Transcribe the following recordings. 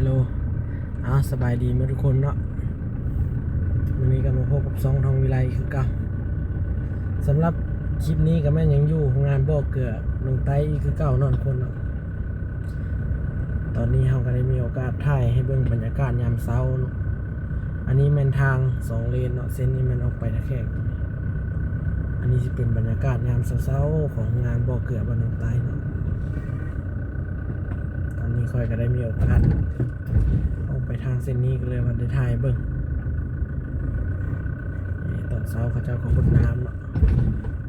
ฮัลโหลอ้าวสบายดีไหมทุกคนเนาะวันนี้ก็มาพบกับซองทองวิไลคือเก่าสำหรับคลิปนี้ก็แม่ยังอยู่โรงงานบ่อเกลือลงไต้อีกคือเก่านอนคนเนาะตอนนี้เราก็ได้มีโอกาสถ่ายให้เบิ่งบรรยากาศยามเช้า อันนี้แม่นทางสองเลนเนาะเส้นนี้มันออกไปตะแคกอันนี้จะเป็นบรรยากาศยามเช้าๆของงานบ่อเกลือบนลงไต้เนาะ ค่อยก็ได้มีโอกาสออกไปทางเส้นนี้ก็เลยวันได้ถ่ายเบิ่งตอนเช้าเขาเจ้าก็พุดน้ำเนาะ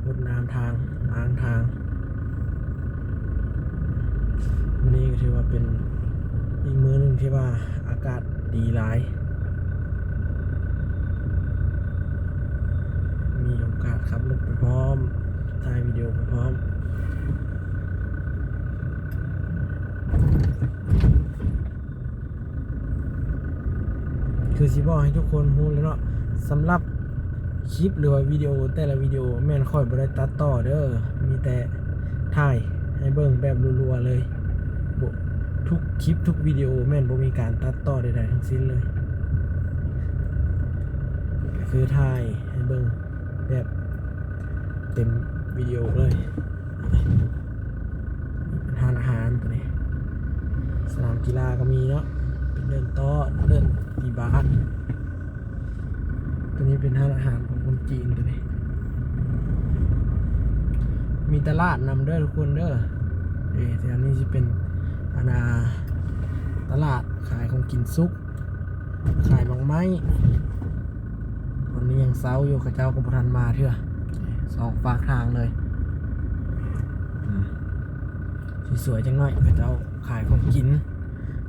พุดน้ำทางล้างทางนนี้ก็ถือว่าเป็นอีกมือหนึ่งที่ว่าอากาศดีหลาย มีโอกาสขับรถไปพร้อมถ่ายวิดีโอไปพร้อม คือสิบอกให้ทุกคนรู้แล้วเนาะสำหรับคลิปหรือว่าวิดีโอแต่ละวิดีโอแม่นค่อยบ่ได้ตัดต่อเด้อมีแต่ถ่ายให้เบิ่งแบบรัวๆเลยทุกคลิปทุกวิดีโอแม่นบ่มีการตัดต่อใดๆทั้งสิ้นเลยคือถ่ายให้เบิ่งแบบเต็มวิดีโอเลยทานอาหารตัวนี้สนามกีฬาก็มีเนาะ เดินโต๊ะเดินตีบาสตัวนี้เป็นร้านอาหารของคนจีนตัวนี้ มีตลาดนำเด้อทุกคนเด้อเอ๊ะแต่อันนี้จะเป็นอาณาตลาดขายของกินซุก ขายบางไม้วันนี้ยังเซาอยู่ข้าเจ้ากบทันมาเถอะสองฝากทางเลยสวยๆจังหน่อยข้าเจ้าขายของกิน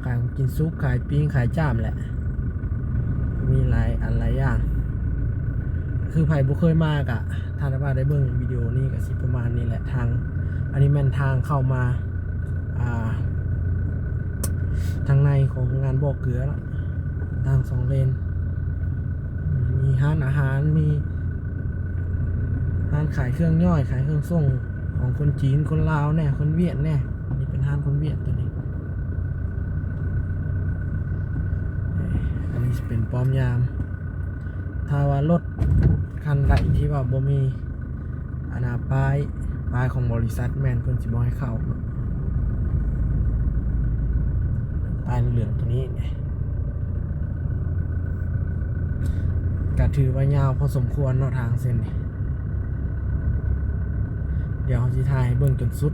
ขายกินซุปขายปิ้งขายจ้ามแหละ มีหลายอันหลายอย่าง คือไผ่บุเคยมากอะถ้าได้ว่าได้เบิ่งวิดีโอนี้ก็สิประมาณนี้แหละทาง อันนี้แม่นทางเข้ามาอ่าทางในของงานบอกเกลือแล้วทางสองเลน มีร้านอาหารมีร้านขายเครื่องย่อยขายเครื่องส่งของคนจีนคนลาวแน่คนเวียดแน่นี่เป็นร้านคนเวียดตัวนี้ อั นนี้จะเป็นป้อมยาม ถ้าว่ารถคันใดที่ว่าบ่มีอนาป้ายป้ายของบริษัทแมนเพิ่นสิบ่ให้เข้าป้ายเหลืองตัวนี้ก็ถือว่ายาวพอสมควรเนาะทางเส้นนี้เดี๋ยวสิถ่ายให้เบิ่งจนสุด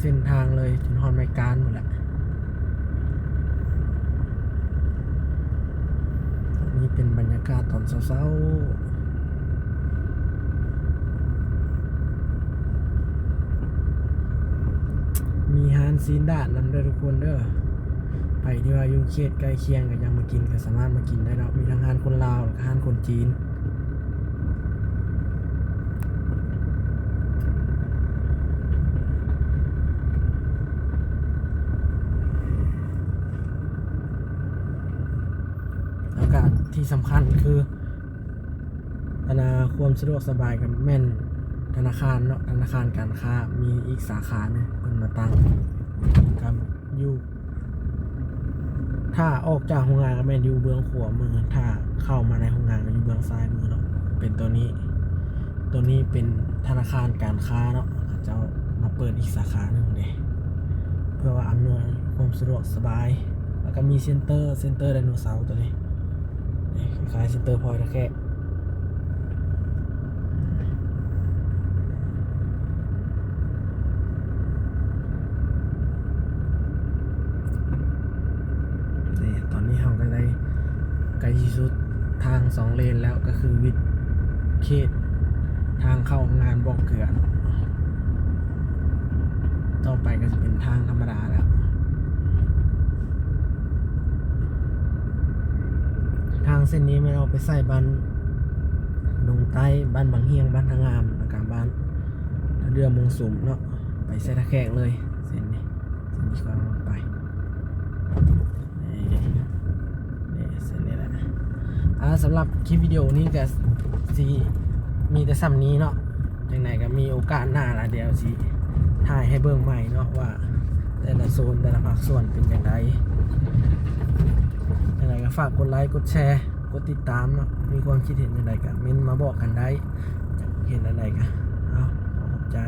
เส้นทางเลยจนฮอนไมการหมดแหละ นี่เป็นบรรยากาศตอนเช้าๆมีฮานซีนดาดนำด้วยทุกคนเด้อไปที่ว่าอยู่เขตใกล้เคียงกับยังมากินก็สามารถมากินได้เนาะมีทั้งฮานคนลาวและฮานคนจีน แล้วก็ ที่สำคัญคืออนาความสะดวกสบายกับแม่นธนาคารเนาะธนาคารการค้ามีอีกสาขาหนึงเพิ่นมาตั้งกับอยู่ถ้าออกจากโรงงานก็แม่นอยู่เบื้องขวามือ ถ้าเข้ามาในโรงงานก็อยู่เบื้องซ้ายมือเนาะเป็นตัวนี้ ตัวนี้เป็นธนาคารการค้าเนาะเจ้ามาเปิดอีกสาขาหนึ่งเด้เพื่อว่าอำนวยความสะดวกสบาย แล้วก็มีเซ็นเตอร์เซ็นเตอร์ไดโนเสาร์ตัวนี้ คลายๆเซ็นเตอร์พอยต์ตะแค่นี่ตอนนี้เราก็ได้กล้ที่สุดทางสองเลนแล้วก็คือวิดเขตทางเข้างานบอกเกลือเนต่อไปก็จะเป็นทางธรรมดาแล้ว ทางเส้นนี้ไม่เอาไปใส่บ้านดงใต้บ้านบางเฮียงบ้านทางงามแล้วก็บ้านเรือมงสุมเนาะไปใส่ตะแคกเลยเส้นนี้เส้นนี้ก็ลงไปนี่นี่เส้นนี้แหละอ่าสำหรับคลิปวิดีโอนี้ก็สีมีแต่ซ้ำนี้เนาะยังไงก็มีโอกาสหน้าละเดียวสิถ่ายให้เบิ่งใหม่เนาะว่า แต่ละโซนแต่ละภาคส่วนเป็นอย่างไร ฝากกดไลค์กดแชร์กดติดตามเนาะมีความคิดเห็นอะไรกันเม้นมาบอกกันได้เห็นอะไรกันเอาขอบใจ